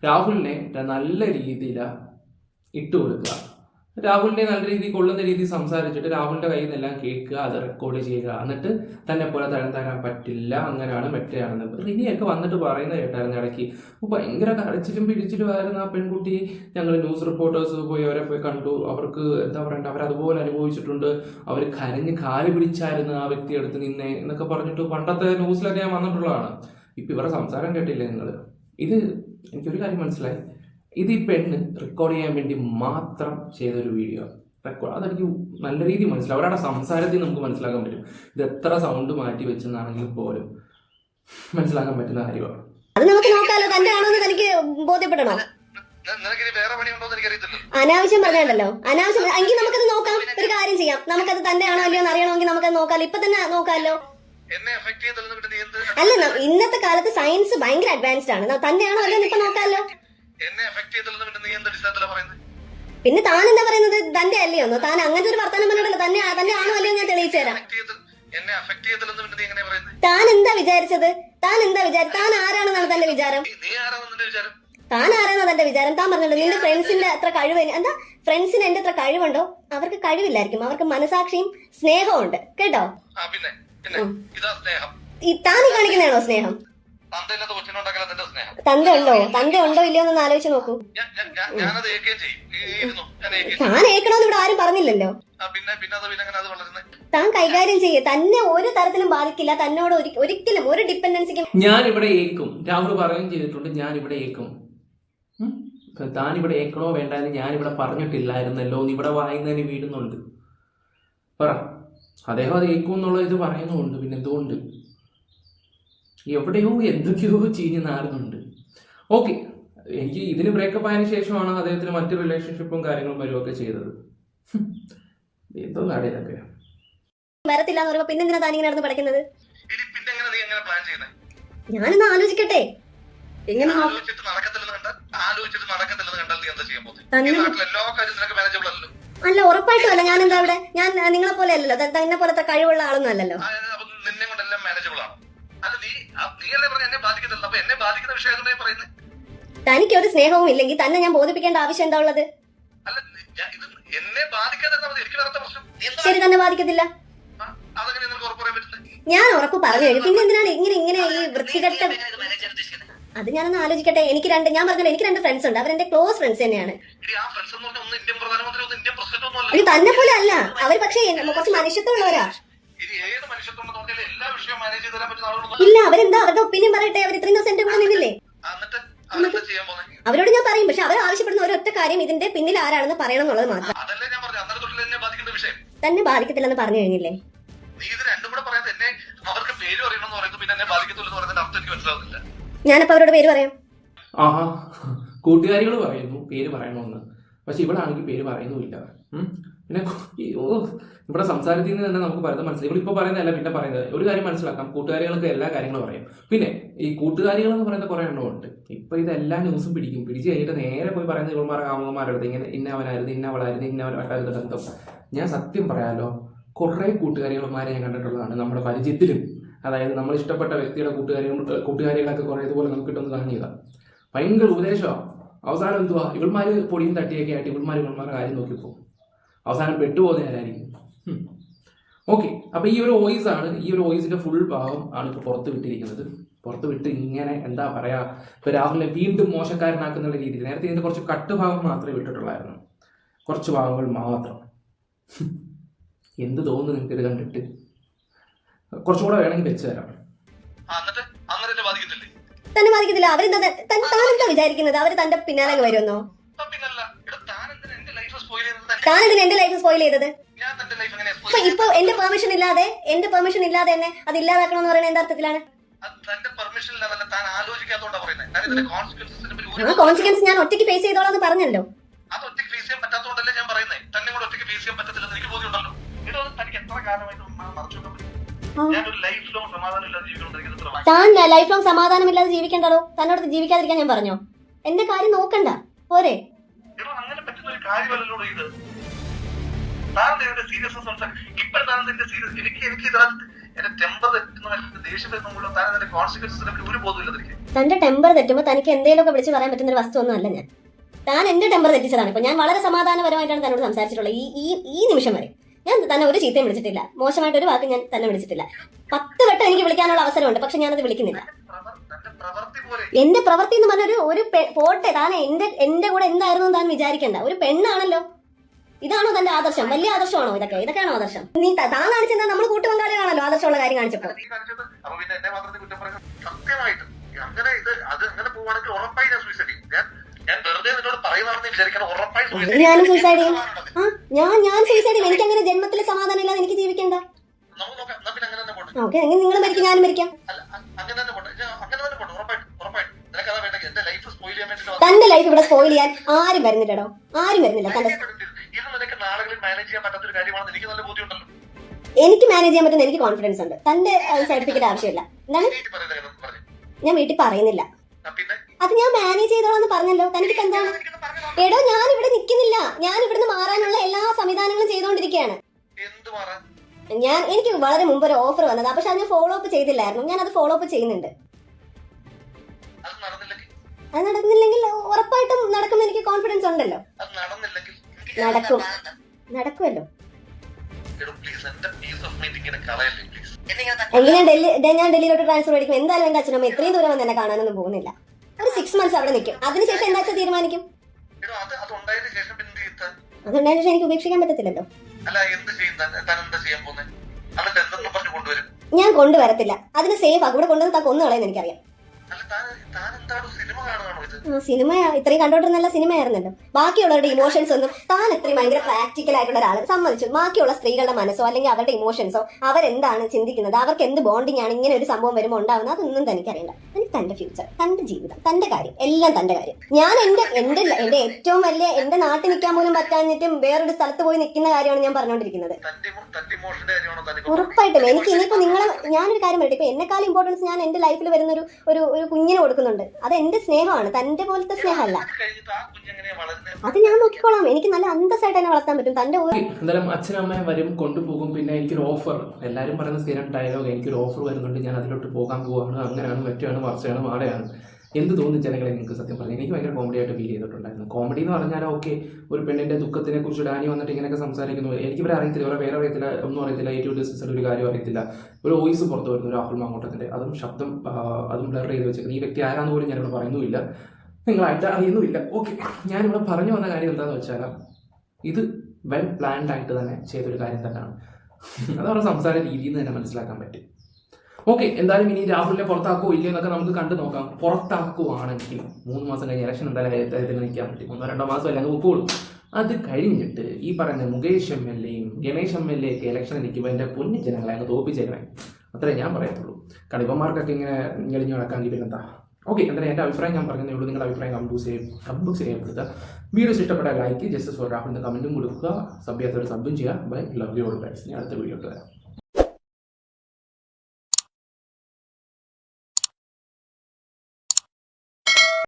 രാഹുലിനെ നല്ല രീതിയിൽ ഇട്ട് കൊടുക്കുക രാഹുലിനെ നല്ല രീതിയിൽ കൊള്ളുന്ന രീതിയിൽ സംസാരിച്ചിട്ട് രാഹുലിന്റെ കയ്യിൽ നിന്നെല്ലാം കേൾക്കുക അത് റെക്കോർഡ് ചെയ്യുക. എന്നിട്ട് തന്നെ പോലെ തരം തരാൻ പറ്റില്ല അങ്ങനെയാണ് മെറ്റയാണെന്ന് റിനിയൊക്കെ വന്നിട്ട് പറയുന്നത് കേട്ടായിരുന്നു ഇടയ്ക്ക്. അപ്പൊ ഭയങ്കര കരച്ചിലും പിടിച്ചിലും ആയിരുന്നു ആ പെൺകുട്ടി. ഞങ്ങൾ ന്യൂസ് റിപ്പോർട്ടേഴ്സ് പോയി അവരെ പോയി കണ്ടു. അവർക്ക് എന്താ പറയണ്ട അവർ അതുപോലെ അനുഭവിച്ചിട്ടുണ്ട്. അവർ കരഞ്ഞ് കാൽ പിടിച്ചായിരുന്നു ആ വ്യക്തി അടുത്ത് നിന്നെ എന്നൊക്കെ പറഞ്ഞിട്ട് പണ്ടത്തെ ന്യൂസിലൊക്കെ ഞാൻ വന്നിട്ടുള്ളതാണ്. ഇപ്പൊ ഇവരുടെ സംസാരം കേട്ടില്ലേ നിങ്ങൾ ഇത് എനിക്കൊരു കാര്യം മനസ്സിലായി. ഇത് ഈ പെണ്ണ് റെക്കോർഡ് ചെയ്യാൻ വേണ്ടി മാത്രം ചെയ്തൊരു വീഡിയോ റെക്കോർഡ് അതെനിക്ക് നല്ല രീതിയിൽ മനസ്സിലാവും. അവരുടെ സംസാരത്തിൽ നമുക്ക് മനസ്സിലാക്കാൻ പറ്റും. ഇത് എത്ര സൗണ്ട് മാറ്റി വെച്ചെന്നാണെങ്കിൽ പോലും മനസ്സിലാക്കാൻ പറ്റുന്ന കാര്യമാണ്. നമുക്ക് ആണോ അനാവശ്യം പറഞ്ഞല്ലോ അനാവശ്യം എങ്കിൽ നമുക്കത് നോക്കാം. ഒരു കാര്യം ചെയ്യാം. നമുക്കത് തന്റെ ആണോ അല്ലയോ എന്ന് അറിയണമെങ്കിൽ നമുക്കത് നോക്കാലോ ഇപ്പൊ തന്നെ നോക്കാലോ. അല്ല ഇന്നത്തെ കാലത്ത് സയൻസ് ഭയങ്കര അഡ്വാൻസ്ഡ് ആണ്. തന്റെ ആണോ അല്ലയോ ഇപ്പൊ നോക്കാലോ. എന്നെ പിന്നെ നീ എന്ത് അടിസ്ഥാനത്തിലാ പറയുന്നത്? പിന്നെ താൻ എന്താ പറയുന്നത്? തന്റെ അല്ലയോ? താൻ അങ്ങനത്തെ ഒരു വർത്തമാനം പറഞ്ഞിട്ടല്ലോ. തന്നെ തന്നെ ആണോ അല്ലയോ ഞാൻ തെളിയിച്ചു തരാം. എന്നെ അഫക്ട് ചെയ്തല്ലോ പിന്നെ നീ എങ്ങനെ പറയുന്നത്? താൻ എന്താ വിചാരിച്ചത്? താൻ എന്താ വിചാരിച്ചത് താൻ ആരാണെന്നാണ് തന്റെ വിചാരം? നീ- നിന്റെ വിചാരം? താൻ ആരാണോ തന്റെ വിചാരം? താൻ പറഞ്ഞല്ലോ നിന്റെ ഫ്രണ്ട്സിന്റെ അത്ര കഴിവ് എന്താ? ഫ്രണ്ട്സിന് എന്റെ അത്ര കഴിവുണ്ടോ? അവർക്ക് കഴിവില്ലായിരിക്കും. അവർക്ക് മനസാക്ഷിയും സ്നേഹവും ഉണ്ട് കേട്ടോ താൻ ഈ കാണിക്കുന്നതാണോ സ്നേഹം? തന്തയില്ലാത്ത നിന്റെ സ്നേഹം. തന്ത ഉണ്ടോ തന്ത ഉണ്ടോ ഇല്ലയോ എന്ന് ആലോചിച്ച് നോക്കൂ. ഞാൻ ഞാൻ- ഞാൻ- ഞാനത് ഏക്കുകയും ചെയ്യും. താൻ ഏക്കണമെന്ന് ഇവിടെ ആരും പറഞ്ഞില്ലല്ലോ. പിന്നെ പിന്നെ അത് പിന്നെ അങ്ങനെ അത് വളരുന്നത് താൻ കൈകാര്യം ചെയ്യേ. തന്നെ ഒരു തരത്തിലും ബാധിക്കില്ല. തന്നോട് ഒരി- ഒരിക്കലും ഒരു ഡിപ്പെൻഡൻസിക്കും ഞാൻ ഇവിടെ ഏക്കും. രാഹുൽ പറയുകയും ചെയ്തിട്ടുണ്ട് ഞാൻ ഇവിടെ ഏക്കും താൻ ഇവിടെ ഏക്കണോ വേണ്ട എന്ന് ഞാൻ ഇവിടെ പറഞ്ഞിട്ടില്ലായിരുന്നല്ലോ. എന്ന് ഇവിടെ വായുന്നതിന് വീടുന്നുണ്ട്. പറ. അദ്ദേഹം അത് ഏക്കും എന്നുള്ള ഇത് പറയുന്നുണ്ട് പിന്നെ എന്തുകൊണ്ട്? എവിടെയോ എന്തൊക്കെയോ ചീഞ്ഞ് നാറുന്നുണ്ട്. ഓക്കെ എനിക്ക് ഇതിന് ബ്രേക്കപ്പ് ആയതിനു ശേഷമാണ് അദ്ദേഹത്തിന് മറ്റു റിലേഷൻഷിപ്പും കാര്യങ്ങളും വരുമൊക്കെ ചെയ്തത്. എന്തോ നാടേ ഇതൊക്കെ വരത്തില്ല എന്ന് പറയുമ്പോ പിന്നെ എന്തിനാ താനിങ്ങനെ നടന്ന് പഠിക്കുന്നത് ഞാനൊന്ന് ആലോചിക്കട്ടെ. എങ്ങനെ അല്ല ഉറപ്പായിട്ടും അല്ല ഞാൻ എന്താ അവിടെ ഞാൻ നിങ്ങളെ പോലെ അല്ലല്ലോ. തന്നെ പോലത്തെ കഴിവുള്ള ആളൊന്നും അല്ലല്ലോ. ആ, അപ്പൊ നിന്നെ കൊണ്ടെല്ലാം മാനേജബിൾ ആണ്. അല്ല നീ ആ, നീ അല്ലേ പറഞ്ഞ എന്നെ ബാധിക്കത്തില്ല. അപ്പൊ എന്നെ ബാധിക്കുന്ന വിഷയം എന്തായി പറയുന്നത് തനിക്ക് ഒരു സ്നേഹവും ഇല്ലെങ്കിൽ തന്നെ ഞാൻ ബോധിപ്പിക്കേണ്ട ആവശ്യം എന്താ ഉള്ളത്? അല്ല ഞാൻ ഇത് എന്നെ ബാധിക്കാതെ മതി? എനിക്ക് വേറെ പ്രശ്നം? നീ എന്താ ശരി തന്നെ ബാധിക്കത്തില്ല. ആ, അതെങ്ങനെ നിനക്ക് ഉറപ്പ് പറയാൻ പറ്റുന്നത് ഞാൻ ഉറപ്പ് പറഞ്ഞു കഴിഞ്ഞു പിന്നെ എന്തിനാണ് ഇങ്ങനെ ഇങ്ങനെ ഈ വൃത്തികെട്ട അത് ഞാനൊന്ന് ആലോചിക്കട്ടെ. എനിക്ക് രണ്ട് ഞാൻ പറഞ്ഞല്ലോ എനിക്ക് രണ്ട് ഫ്രണ്ട്സ് ഉണ്ട്. അവരെന്റെ ക്ലോസ് ഫ്രണ്ട്സ് തന്നെയാണ്. ആ എന്ന് പറഞ്ഞാൽ ഒന്ന് ഇന്ത്യൻ പ്രധാനമന്ത്രി ഒന്ന് ഇന്ത്യൻ പ്രസിഡന്റ് ഒന്നും അല്ല. ഇത് തന്നെ പോലെ അല്ല. അവർ പക്ഷേ എന്നെ- കുറച്ച് മനുഷ്യത്വമുള്ളവരാ. ഇല്ല അവരെന്താ? അവരുടെ ഒപ്പീനിയൻ പറയട്ടെ. അവർ ഇത്രയും ദിവസം എന്റെ കൂടെ നിന്നില്ലേ? അവരോട് ഞാൻ പറയും പക്ഷെ അവർ ആവശ്യപ്പെടുന്ന ഒരൊറ്റ കാര്യം ഇതിന്റെ പിന്നിൽ ആരാണെന്ന് പറയണം എന്നുള്ളത് മാത്രം. തന്നെ ബാധിക്കത്തില്ലെന്ന് പറഞ്ഞു കഴിഞ്ഞില്ലേ? ഞാനപ്പോ അവരോട് പേര് പറയാം. ആഹാ കൂട്ടുകാരികൾ പറയുന്നു പേര് പറയണമെന്ന്. പക്ഷെ ഇവളാണെങ്കിൽ പേര് പറയുന്നുമില്ല. പിന്നെ ഓ ഇവിടെ സംസാരത്തിൽ നിന്ന് തന്നെ നമുക്ക് പറയുന്നത് മനസ്സിലായി. ഇപ്പൊ പറയുന്നതല്ല പിന്നെ പറയുന്നത്. ഒരു കാര്യം മനസ്സിലാക്കാം. കൂട്ടുകാരികൾക്ക് എല്ലാ കാര്യങ്ങളും പറയും പിന്നെ ഈ കൂട്ടുകാരികൾ എന്ന് പറയുന്ന കുറേ എണ്ണമുണ്ട് ഇപ്പൊ ഇതെല്ലാ ന്യൂസും പിടിക്കും. പിടിച്ചു കഴിഞ്ഞിട്ട് നേരെ പോയി പറയുന്ന ഇവന്മാരെ കാമുകന്മാരുടെ അടുത്ത്. ഇങ്ങനെ ഇന്നവനായിരുന്നു ഇന്നവളായിരുന്നു ഇന്നവനായിരുന്നു ബന്ധം ഞാൻ സത്യം പറയാലോ കുറേ കൂട്ടുകാരികൾമാരെ ഞാൻ കണ്ടിട്ടുള്ളതാണ്. നമ്മുടെ പരിചയത്തിലും. അതായത് നമ്മൾ ഇഷ്ടപ്പെട്ട വ്യക്തിയുടെ കൂട്ടുകാരികൾ കൂട്ടുകാരികളൊക്കെ കുറേ ഇതുപോലെ നമുക്ക് കിട്ടുന്ന കാണിയതാണ് ഭയങ്കര ഉപദേശമാണ് അവസാനം എന്തുവാ? ഇവന്മാര് പൊടിയും തട്ടിയൊക്കെ ആയിട്ട് ഇവൾമാർ ഇവൾമാരുടെ കാര്യം നോക്കിപ്പോ. അവസാനം പെട്ടുപോകുന്ന ആരായിരിക്കും? ഓക്കെ അപ്പൊ ഈ ഒരു വോയിസ് ആണ് ഈ ഒരു വോയിസിന്റെ ഫുൾ ഭാഗം ആണ് ഇപ്പൊ പുറത്ത് വിട്ടിരിക്കുന്നത്. പുറത്ത് വിട്ട് ഇങ്ങനെ എന്താ പറയാ ഇപ്പൊ രാഹുലിനെ വീണ്ടും മോശക്കാരനാക്കുന്ന രീതിയിൽ നേരത്തെ ഇതിന്റെ കുറച്ച് കട്ട് ഭാഗം മാത്രമേ വിട്ടിട്ടുള്ളായിരുന്നു. കുറച്ച് ഭാഗങ്ങൾ മാത്രം. എന്ത് തോന്നുന്നു നിങ്ങൾക്ക് ഇത് കണ്ടിട്ട്? കുറച്ചുകൂടെ വേണമെങ്കിൽ വെച്ച് തരാം. തന്നെ ബാധിക്കത്തില്ല. അവരെന്താ വിചാരിക്കുന്നത്? അവർ തന്റെ പിന്നാലെ വരുമെന്നോ ആ, പിന്നല്ല എടാ താൻ എന്തിനാ എന്റെ ലൈഫ് സ്പോയിൽ ചെയ്തത് താൻ ഇതിന് എന്റെ ലൈഫ് സ്പോയിൽ ചെയ്തത്? ഇപ്പൊ എന്റെ പെർമിഷൻ ഇല്ലാതെ എന്റെ പെർമിഷൻ ഇല്ലാതെ തന്നെ അത് ഇല്ലാതാക്കണം എന്ന് പറയുന്നത് എന്താ അർത്ഥത്തിലാണ്? ആ കോൺസിക്വൻസ് ഞാൻ ഒറ്റയ്ക്ക് ഫേസ് ചെയ്തോളാം എന്ന് പറഞ്ഞല്ലോ. അത് ഒറ്റയ്ക്ക് ഫേസ് ചെയ്യാൻ ഞാൻ പറയുന്നത് തന്നെ കൂടെ ഒറ്റയ്ക്ക് ഫേസ് ചെയ്യാൻ പറ്റത്തില്ലെന്ന് എനിക്ക് ബോധ്യമുണ്ടല്ലോ തനിക്ക് എത്ര കാലമായിട്ട് മറച്ചു വെക്കാൻ പറ്റും? ജീവിക്കണ്ടല്ലോ താൻ ലൈഫ് ലോങ് സമാധാനമില്ലാതെ ജീവിക്കണ്ടോ തന്നോട് ജീവിക്കാതിരിക്കാൻ ഞാൻ പറഞ്ഞോ? എന്റെ കാര്യം നോക്കണ്ട. പോരെ. അങ്ങനെ പറ്റുന്ന ഒരു കാര്യമല്ലല്ലോ ഇത്. താൻ ഇതിന്റെ സീരിയസ്നെസ് മനസ്സിലാക്കി ഇപ്പോഴും താൻ ഇതിന്റെ സീരിയസ് എനിക്ക് എനിക്ക് ഇതിനകത്ത് എന്റെ തന്റെ ടെമ്പർ തെറ്റുമ്പോൾ തനിക്ക് എന്തെങ്കിലുമൊക്കെ വിളിച്ച് പറയാൻ പറ്റുന്ന ഒരു വസ്തു ഒന്നും അല്ല ഞാൻ. താൻ എന്റെ ടെമ്പർ തെറ്റിച്ചതാണ്. ഇപ്പൊ ഞാൻ വളരെ സമാധാനപരമായിട്ടാണ് തന്നോട് സംസാരിച്ചിട്ടുള്ളത്. ഈ ഈ ഈ നിമിഷം വരെ ഞാൻ തന്നെ ഒരു ചീത്തയും വിളിച്ചിട്ടില്ല. മോശമായിട്ട് ഒരു വാക്ക് ഞാൻ തന്നെ വിളിച്ചിട്ടില്ല. പത്ത് വട്ടം എനിക്ക് വിളിക്കാനുള്ള അവസരമുണ്ട്. പക്ഷെ ഞാനത് വിളിക്കുന്നില്ല. എന്റെ പ്രവൃത്തി എന്ന് പറഞ്ഞ ഒരു പോട്ടെ. താൻ എന്റെ എന്റെ കൂടെ എന്തായിരുന്നു താൻ വിചാരിക്കണ്ട. ഒരു പെണ്ണാണല്ലോ. ഇതാണോ തന്റെ ആദർശം? വലിയ ആദർശമാണോ ഇതൊക്കെ? ഇതൊക്കെയാണോ ആദർശം? നീ താൻ കാണിച്ചെന്താ നമ്മൾ കൂട്ടുപങ്കാളികളാണല്ലോ ആദർശമുള്ള കാര്യം കാണിച്ചപ്പോ. സത്യമായിട്ട്. അങ്ങനെ ഇത് അത് അങ്ങനെ പോവാണെങ്കിൽ ഉറപ്പായി ഞാൻ സൂയിസൈഡ് ചെയ്യും. ഞാൻ ഞാൻ വെറുതെ നിന്നോട് വിചാരിക്കണം. ഉറപ്പായി ഞാനും suicide ചെയ്യും. ആ ഞാൻ ഞാൻ സൂയിസൈഡ് ചെയ്യും. എനിക്ക് അങ്ങനെ ജന്മത്തിൽ സമാധാനം ഇല്ലാതെ എനിക്ക് ജീവിക്കണ്ട? ഓക്കെ. അങ്ങനെ നിങ്ങൾ മരിക്കും ഞാനും മരിക്കാം. തന്റെ ലൈഫ് ഇവിടെ സ്പോയിൽ ചെയ്യാൻ ആരും വരുന്നില്ലടോ. ആരും വരുന്നില്ല. തന്റെ ഇത് നിനക്ക് നാളുകളിൽ മാനേജ് ചെയ്യാൻ കാര്യമാണെന്ന് എനിക്ക് നല്ല ബോധ്യമുണ്ടല്ലോ. എനിക്ക് മാനേജ് ചെയ്യാൻ പറ്റുന്ന എനിക്ക് കോൺഫിഡൻസ് ഉണ്ട്. തന്റെ സർട്ടിഫിക്കറ്റ് ആവശ്യമില്ല. എന്താണ് ഞാൻ വീട്ടിൽ പറയുന്നില്ല. അത് ഞാൻ മാനേജ് ചെയ്തോളാന്ന് പറഞ്ഞല്ലോ. തനിക്ക് എന്താണ്? എടോ ഞാൻ ഇവിടെ നിൽക്കുന്നില്ല ഞാൻ ഇവിടുന്ന് മാറാനുള്ള എല്ലാ സംവിധാനങ്ങളും ചെയ്തുകൊണ്ടിരിക്കുകയാണ് ഞാൻ എനിക്ക് വളരെ മുമ്പ് ഒരു ഓഫർ വന്നത്. പക്ഷെ അത് ഞാൻ ഫോളോ അപ്പ് ചെയ്തില്ലായിരുന്നു. ഞാൻ അത് ഫോളോ അപ്പ് ചെയ്യുന്നുണ്ട്. അത് നടന്നില്ലെങ്കിൽ? ഉറപ്പായിട്ടും നടക്കുമെന്ന് എനിക്ക് കോൺഫിഡൻസ് ഉണ്ടല്ലോ. നടക്കും. നടക്കുമല്ലോ. എങ്കിൽ ഞാൻ ഡൽഹി ഞാൻ ഡൽഹിയിലോട്ട് ട്രാൻസ്ഫർ മേടിക്കും. എന്തായാലും എന്റെ അച്ഛനമ്മ ഇത്രയും ദൂരം വന്ന് എന്നെ കാണാനൊന്നും പോകുന്നില്ല. ഒരു സിക്സ് മന്ത്സ് അവിടെ നിൽക്കും. അതിനുശേഷം എന്താ വെച്ചാൽ തീരുമാനിക്കും? അതുണ്ടായതിനു ശേഷം എനിക്ക് ഉപേക്ഷിക്കാൻ പറ്റത്തില്ലല്ലോ. ഞാൻ കൊണ്ടുവരത്തില്ല. അതിന് സേഫ് ആ. കൂടെ കൊണ്ടുവന്ന് താ കൊന്നു കളയെന്ന് എനിക്കറിയാം. സിനിമ ഇത്രയും കണ്ടോണ്ടിരുന്നല്ല സിനിമയായിരുന്നല്ലോ. ബാക്കിയുള്ളവരുടെ ഇമോഷൻസ് ഒന്നും താൻ ഇത്രയും ഭയങ്കര പ്രാക്ടിക്കൽ ആയിട്ടുള്ള ഒരാൾ സമ്മതിച്ചു. ബാക്കിയുള്ള സ്ത്രീകളുടെ മനസ്സോ അല്ലെങ്കിൽ അവരുടെ ഇമോഷൻസോ അവരെന്താണ് ചിന്തിക്കുന്നത്? അവർക്ക് എന്ത് ബോണ്ടിങ് ആണ് ഇങ്ങനെ ഒരു സംഭവം വരുമ്പോൾ ഉണ്ടാവുന്നത്? അതൊന്നും തനിക്ക് അറിയണ്ട. എനിക്ക് തന്റെ ഫ്യൂച്ചർ തന്റെ ജീവിതം തന്റെ കാര്യം എല്ലാം തന്റെ കാര്യം. ഞാൻ എന്റെ എന്റെ എന്റെ ഏറ്റവും വലിയ എന്റെ നാട്ടിൽ നിൽക്കാൻ പോലും പറ്റാഞ്ഞിട്ടും വേറൊരു സ്ഥലത്ത് പോയി നിൽക്കുന്ന കാര്യമാണ് ഞാൻ പറഞ്ഞുകൊണ്ടിരിക്കുന്നത് ഉറപ്പായിട്ടും. എനിക്ക് ഇനിയിപ്പോ നിങ്ങൾ ഞാനൊരു കാര്യം പറയട്ടെ. ഇപ്പൊ എന്നെക്കാളും ഇമ്പോർട്ടൻസ് ഞാൻ എന്റെ ലൈഫിൽ വരുന്ന ഒരു ഒരു ഒരു കുഞ്ഞിന് കൊടുക്കുന്നുണ്ട്. അത് എന്റെ സ്നേഹമാണ്. തന്റെ പോലത്തെ സ്നേഹമല്ല. അത് ഞാൻ നോക്കിക്കോളാം. എനിക്ക് നല്ല അന്തസ്സായിട്ട് എന്നെ വളർത്താൻ പറ്റും. തന്റെ എന്തായാലും അച്ഛനമ്മയും വരും കൊണ്ടുപോകും. പിന്നെ എനിക്കൊരു ഓഫർ എല്ലാവരും പറയുന്ന സ്ഥിരം ഡയലോഗ് എനിക്കൊരു ഓഫർ വരുന്നുണ്ട്. ഞാൻ അതിലോട്ട് പോകാൻ പോവാണ്. അങ്ങനെയാണ് മറ്റാണ് മറിച്ചാണ് വാടയാണ്. എന്ത് തോന്നുന്നു ജനങ്ങളെ നിങ്ങൾക്ക് സത്യം പറഞ്ഞു എനിക്ക് ഭയങ്കര കോമഡി ആയിട്ട് ഫീൽ ചെയ്തിട്ടുണ്ടായിരുന്നു. കോമഡി എന്ന് പറഞ്ഞാൽ ഓക്കെ ഒരു പെണ്ണിന്റെ ദുഃഖത്തിനെ കുറിച്ച് ഡാനി വന്നിട്ട് ഇങ്ങനെയൊക്കെ സംസാരിക്കുന്നു. എനിക്ക് ഇവരെ അറിയത്തില്ല ഇവരെ വേറെ അറിയത്തില്ല ഒന്നും അറിയത്തില്ല ഏറ്റവും ഡിസിസിൽ ഒരു കാര്യം അറിയത്തില്ല. ഒരു വോയിസ് പുറത്തു വരുന്നു രാഹുൽ മാങ്ങോട്ടത്തിന്റെ അതും ശബ്ദം അതും ബ്ലർ ചെയ്ത് വെച്ചിരിക്കുന്നു ഈ വ്യക്തി ആരാന്ന് പോലും ഞാനിവിടെ പറയുന്നുമില്ല. നിങ്ങളായിട്ട് അറിയുന്നുമില്ല. ഓക്കെ ഞാനിവിടെ പറഞ്ഞു വന്ന കാര്യം എന്താണെന്ന് വെച്ചാൽ ഇത് വെൽ പ്ലാൻഡ് ആയിട്ട് തന്നെ ചെയ്തൊരു കാര്യം തന്നെയാണ്. അത് അവരുടെ സംസാര രീതിയിൽ നിന്ന് തന്നെ മനസ്സിലാക്കാൻ പറ്റും. ഓക്കെ എന്തായാലും ഇനി രാഹുലിനെ പുറത്താക്കോ ഇല്ലേ എന്നൊക്കെ നമുക്ക് കണ്ടു നോക്കാം. പുറത്താക്കുവാണെങ്കിൽ മൂന്ന് മാസം കഴിഞ്ഞ് ഇലക്ഷൻ എന്തായാലും അദ്ദേഹത്തിന് നിൽക്കാൻ പറ്റും. ഒന്നോ രണ്ടോ മാസം അല്ലെങ്കിൽ ഉപ്പോളും അത് കഴിഞ്ഞിട്ട് ഈ പറഞ്ഞ മുകേഷ് എം എൽ എയും ഗണേഷ് എം എൽ എ ഒക്കെ ഇലക്ഷനിൽ നിൽക്കുമ്പോൾ എന്റെ പൊന്നു ജനങ്ങളെ അങ്ങ് തോപ്പിച്ചേക്കണേ അത്രേ ഞാൻ പറയത്തുള്ളൂ. കടുപ്പന്മാർക്കൊക്കെ ഇങ്ങനെ ഞെളിഞ്ഞു നടക്കാമെങ്കിൽ പിന്നെന്താ? ഓക്കെ എന്തായാലും എന്റെ അഭിപ്രായം ഞാൻ പറഞ്ഞതേ ഉള്ളൂ. നിങ്ങളുടെ അഭിപ്രായം കമന്റ് ചെയ്യും കമന്റ് ചെയ്യപ്പെടുത്തുക വീഡിയോസ് ഇഷ്ടപ്പെട്ട ലൈക്ക് ജസ്റ്റ് ഫോർ രാഹുലിന്റെ കമന്റും കൊടുക്കുക. സബ് ചെയ്യാത്തവർ സബും ചെയ്യുക. Bye love you all guys ഞാൻ അടുത്ത വീഡിയോ വരാം.